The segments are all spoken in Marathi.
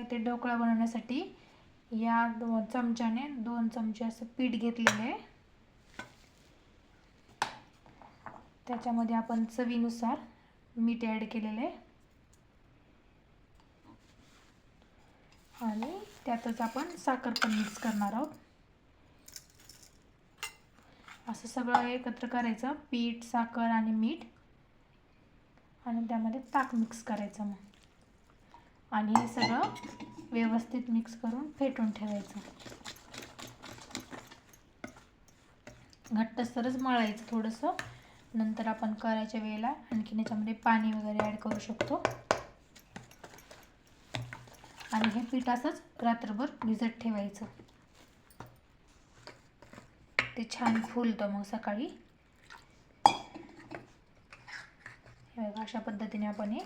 इथे ढोकळा बनवण्यासाठी या दोन चमच्याने दोन चमचे असं पीठ घेतलेलं आहे. त्याच्यामध्ये आपण चवीनुसार मीठ ॲड केलेलं आहे. आणि त्यातच आपण साखर पण मिक्स करणार आहोत. असं सगळं एकत्र करायचं पीठ साखर आणि मीठ. आणि त्यामध्ये ताक मिक्स करायचं मग. आणि हे सगळं व्यवस्थित मिक्स करून फेटून ठेवायचं. घट्टसरच मळायचं थोडंसं. नंतर आपण करायच्या वेळेला आणखीन याच्यामध्ये पाणी वगैरे ॲड करू शकतो. आणि हे पीठ असंच रात्रभर भिजत ठेवायचं. ते छान फुलतं मग सकाळी. अशा पद्धतीने आपण हे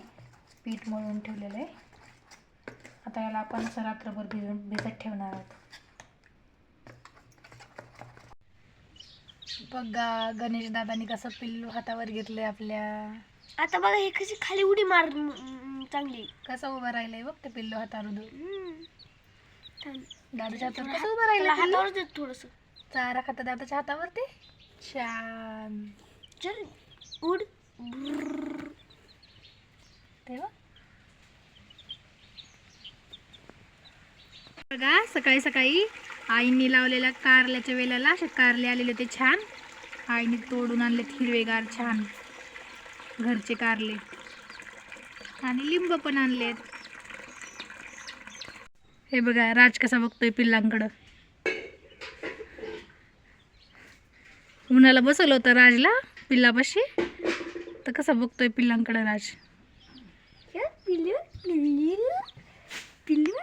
पीठ मळून ठेवलेलं आहे. आता याला आपण रात्रभर भिजून भिजत ठेवणार आहोत. बघा गणेश दादानी कसं पिल्लू हातावर घेतलंय आपल्या. आता बघा हे कशी खाली उडी मार चांगली. कसं उभं राहिलंय बघ ते पिल्लू हातावर. दादाच्या हातावर कसं उभं राहिलं देत थोडस. चारा खाता दादाच्या हातावरती छान. चल उड. ब्रुर्र. तेव्हा बघा सकाळी सकाळी आईंनी लावलेल्या कारल्याच्या वेलाला असे कारले आलेले ते छान. आईने तोडून आणलेत हिरवेगार छान घरचे कारले. आणि लिंब पण आणलेत. हे बघा राज कसा बघतोय पिल्लांकडं. उन्हाला बसवलं होतं राजला पिल्लापाशी. तर कसा बघतोय पिल्लांकडं राज? पिल्लू पिल्लू पिल्लू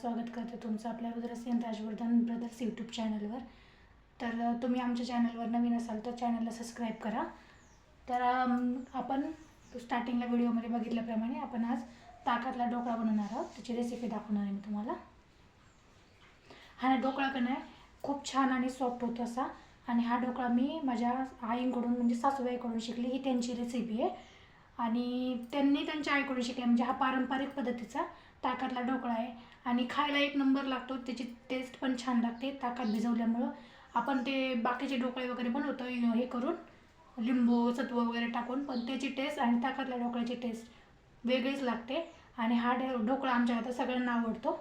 स्वागत करते तुमचं आपल्या रुद्रस राजवर्धन ब्रदर्स यूट्यूब चॅनलवर तर तुम्ही आमच्या चॅनलवर नवीन असाल तर चॅनलला सबस्क्राईब करा. तर आपण स्टार्टिंगला व्हिडिओमध्ये बघितल्याप्रमाणे आपण आज ताकातला ढोकळा बनवणार आहोत. त्याची रेसिपी दाखवणार आहे मी तुम्हाला. हा ना ढोकळा का आहे खूप छान आणि सॉफ्ट होतो असा. आणि हा ढोकळा मी माझ्या आईंकडून म्हणजे सासूबाईकडून शिकली. ही त्यांची रेसिपी आहे. आणि त्यांनी त्यांच्या आईकडून शिकले. म्हणजे हा पारंपरिक पद्धतीचा ताकातला ढोकळा आहे. आणि खायला एक नंबर लागतो त्याची टेस्ट पण छान लागते ताकात भिजवल्यामुळं. आपण ते बाकीचे ढोकळे वगैरे बनवतो हे करून लिंबू सत्व वगैरे टाकून पण त्याची टेस्ट आणि ताकातल्या ढोकळ्याची टेस्ट वेगळीच लागते. आणि हा डे ढोकळा आमच्या आता सगळ्यांना आवडतो.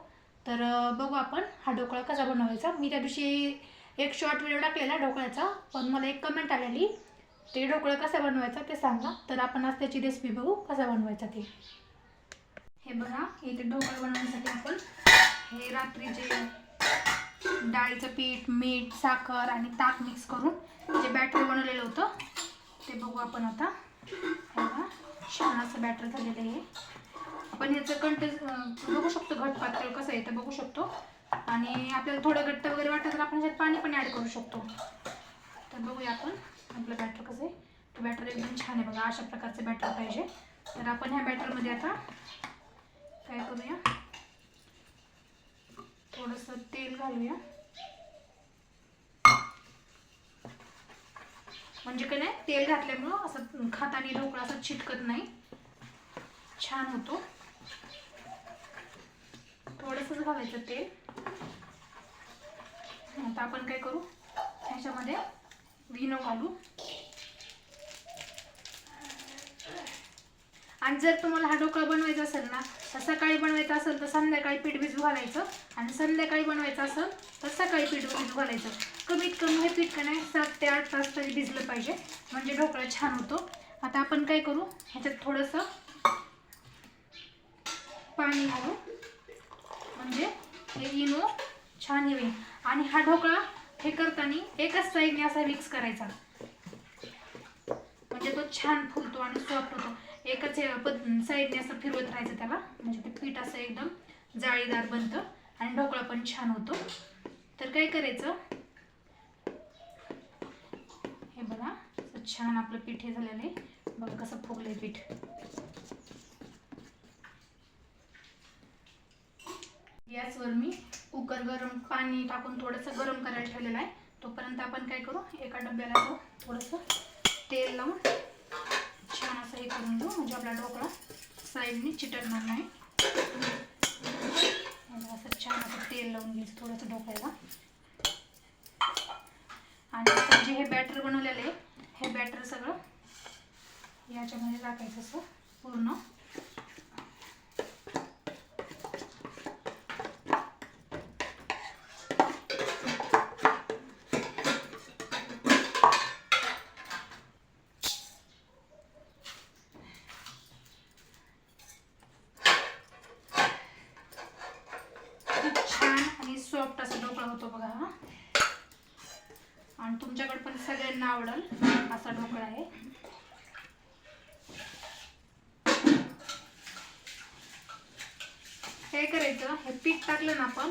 तर बघू आपण हा ढोकळा कसा बनवायचा. मी त्या दिवशी एक शॉर्ट व्हिडिओ टाकलेला ढोकळ्याचा पण मला एक कमेंट आलेली. ते ढोकळा कसा बनवायचा ते सांगा. तर आपण आज त्याची रेसिपी बघू कसा बनवायचा ते. हे बघा इथे ढोकळा बनवण्यासाठी आपण हे रात्रीचे डाळीचं पीठ मीठ साखर आणि ताक मिक्स करून जे बॅटर बनवलेलं होतं ते बघू आपण आता. बघा छान असं बॅटर झालेलं आहे आपण याचं कंटेस बघू शकतो घट पातळ कसं आहे ते बघू शकतो. आणि आपल्याला थोडं घट्ट वगैरे वाटलं तर आपण याच्यात पाणी पण ॲड करू शकतो. तर बघूया आपण आपलं बॅटर कसं आहे. बॅटर एकदम छान आहे बघा अशा प्रकारचं बॅटर पाहिजे. तर आपण ह्या बॅटरमध्ये आता काय करूया? थोडंसं तेल घालूया. म्हणजे काय नाही तेल घातल्यामुळं असं खाताने ढोकळा असं चिटकत नाही. छान होतो. थोडंसंच घालायचं तेल. आता आपण काय करू? ह्याच्यामध्ये विनो घालू. आणि जर तुम्हाला हा ढोकळा बनवायचा असेल ना तर सकाळी बनवायचा असेल तर संध्याकाळी पीठ भिजू घालायचं. आणि संध्याकाळी बनवायचं असेल तर सकाळी पीठ भिजू घालायचं. कमीत कमी हे पीठ का नाही सात ते आठ तास तरी भिजलं पाहिजे. म्हणजे ढोकळा छान होतो. आता आपण काय करू? ह्याच्यात थोडंसं पाणी घालू. म्हणजे हे इनो छान येईल. आणि हा ढोकळा हे करताना एकाच साईडने असा मिक्स करायचा. म्हणजे तो छान फुलतो आणि सॉफ्ट होतो. एकच साईडने असं फिरवत राहायचं त्याला. म्हणजे ते पीठ असं एकदम जाळीदार बनतं आणि ढोकळा पण छान होतो. तर काय करायचं? हे बघा छान आपलं पीठ हे झालेलं आहे. बघा कसं फुगलंय पीठ. गॅसवर मी कुकर गरम पाणी टाकून थोडंसं गरम करायला ठेवलेलं आहे. तोपर्यंत आपण काय करू? एका डब्याला तो थोडंसं तेल लावून हे करून घेऊ. म्हणजे आपला ढोकळा साईडने चिटकणार नाही. असं छान असं तेल लावून घेईल थोडंसं ढोकळ्याला आणि आपण जे हे बॅटर बनवलेलं आहे हे बॅटर सगळं याच्यामध्ये टाकायचं असं पूर्ण. आवडल. असा ढोकळा आहे. काय करायचं. हे पीठ टाकलं ना आपण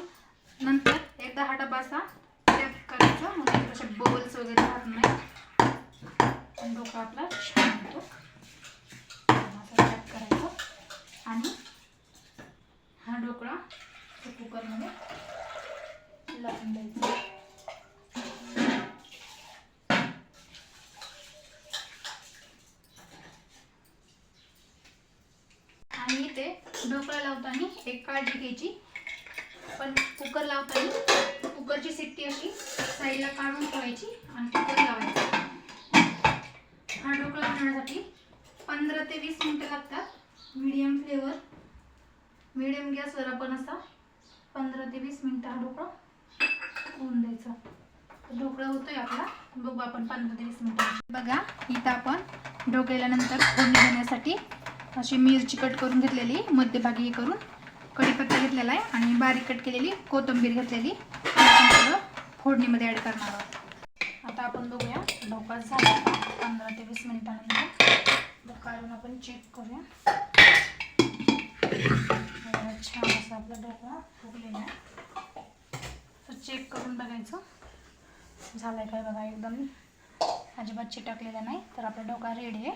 नंतर एकदा हा डबा असा टॅप करायचा. म्हणजे तसे बबल्स वगैरे राहत नाही ढोकळा आपला छान होतो. असा टॅप करायचं. आणि हा ढोकळा कुकरमध्ये लावून द्यायचा आणि इथे ढोकळा लावताना एक काळजी घ्यायची. पण कुकर लावताना कुकरची सिट्टी अशी साईडला काढून ठेवायची आणि कुकर लावायचा. हा ढोकळा बनवण्यासाठी पंधरा ते वीस मिनटं लागतात. मीडियम फ्लेवर मीडियम गॅसवर आपण असा पंधरा ते वीस मिनटं हा ढोकळा होऊन द्यायचा. ढोकळा होतोय आपला. बघू आपण पंधरा ते वीस मिनटं. बघा इथं आपण ढोकळ्यानंतर फोडणी देण्यासाठी अशी मिरची कट करून घेतलेली मध्यभागी करून कढीपत्ता घेतलेला आहे आणि बारीक कट केलेली कोथिंबीर घेतलेली. फोडणीमध्ये ॲड करणार आहोत. आता आपण बघूया ढोकळा झाला पंधरा ते वीस मिनिटानंतर काढून आपण चेक करूया. छान असा आपला ढोका फुगलेला आहे. तर चेक करून बघायचं. झालं आहे काय बघा एकदम अजिबात चिटकलेला नाही तर आपला डोका रेडी आहे.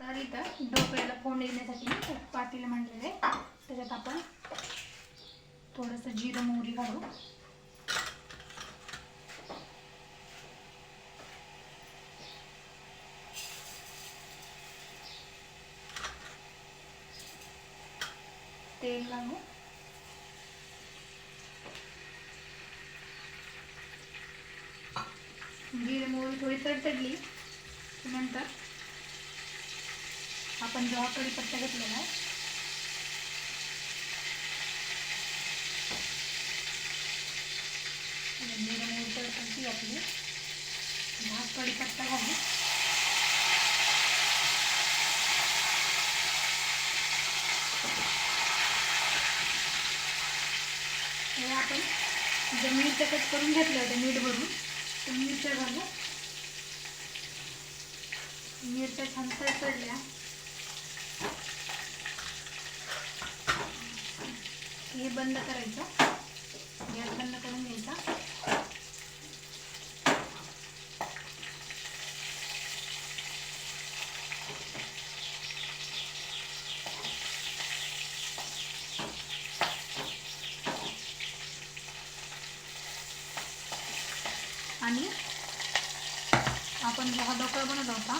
तर इथं ढोकळ्याला फोडणी देण्यासाठी पातील एक आहे. त्याच्यात आपण थोडंसं जिरं मोहरी घालू. तेल घालू. जिरे मोहरी थोडी तडतडली नंतर आपण जेव्हा हा कढीपत्ता घेतलेला आहे आणि जिरे मोहरी आपली हा कडीपत्ता घालू हे आपण ज्या मिरच्या कट करून घेतल्या होत्या मीठ भरून तर मिरच्या घालू मिरच्या छान तडतडल्या हे बंद करायचं. गॅस बंद करून घ्यायचा आणि आपण जो हा ढोकळा बनवला होता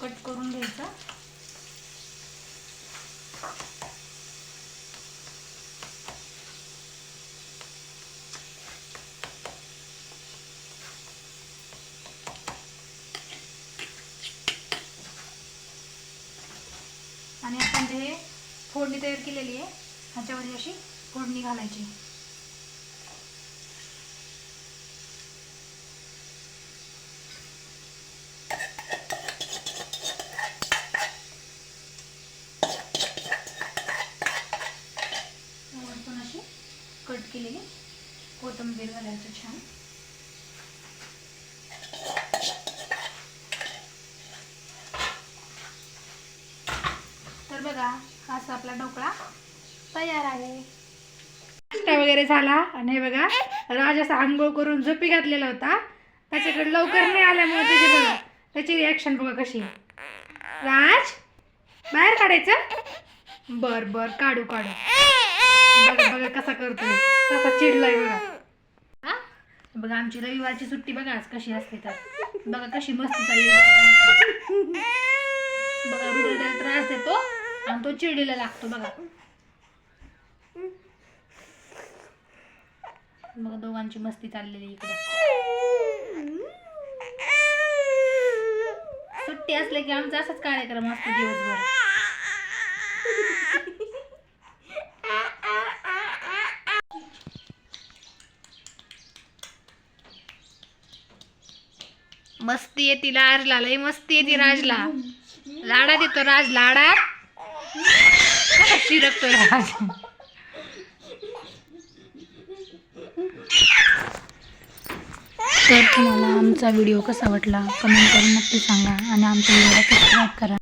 कट करून घ्यायचा. आणि आपण जे फोडणी तयार केलेली आहे ह्याच्यावर अशी फोडणी घालायची वरतून अशी कट केलेली कोथिंबीर घालायचं छान तर बघा हा असा आपला ढोकळा तयार आहे. नाश्ता वगैरे झाला आणि हे बघा राज असा आंघोळ करून झोपी घातलेला होता. त्याच्याकडे लवकर नाही आल्यामुळे त्याची बघा त्याची रिॲक्शन बघा कशी. राज बाहेर काढायचं? बर बर काढू काढू. बघा बघा कसा करतोय. कसा चिडलाय बघा. हा? बघा आमची रविवारची सुट्टी बघा आज कशी असते तर. बघा कशी मस्ती चालली बघा. त्रास देतो. आणि तो चिडीला लागतो बघा. बघा दोघांची मस्ती चाललेली इकडे. सुट्टी असले की आमचा असाच कार्यक्रम असतो दिवसभर. मस्ती येते राजला लय मस्ती येते राजला. लाडा देतो राज लाडा. चिरकतो तर तुम्हाला आमचा व्हिडिओ कसा वाटला? कमेंट करून नक्की सांगा आणि आमच्या व्हिडिओला सबस्क्राईब करा.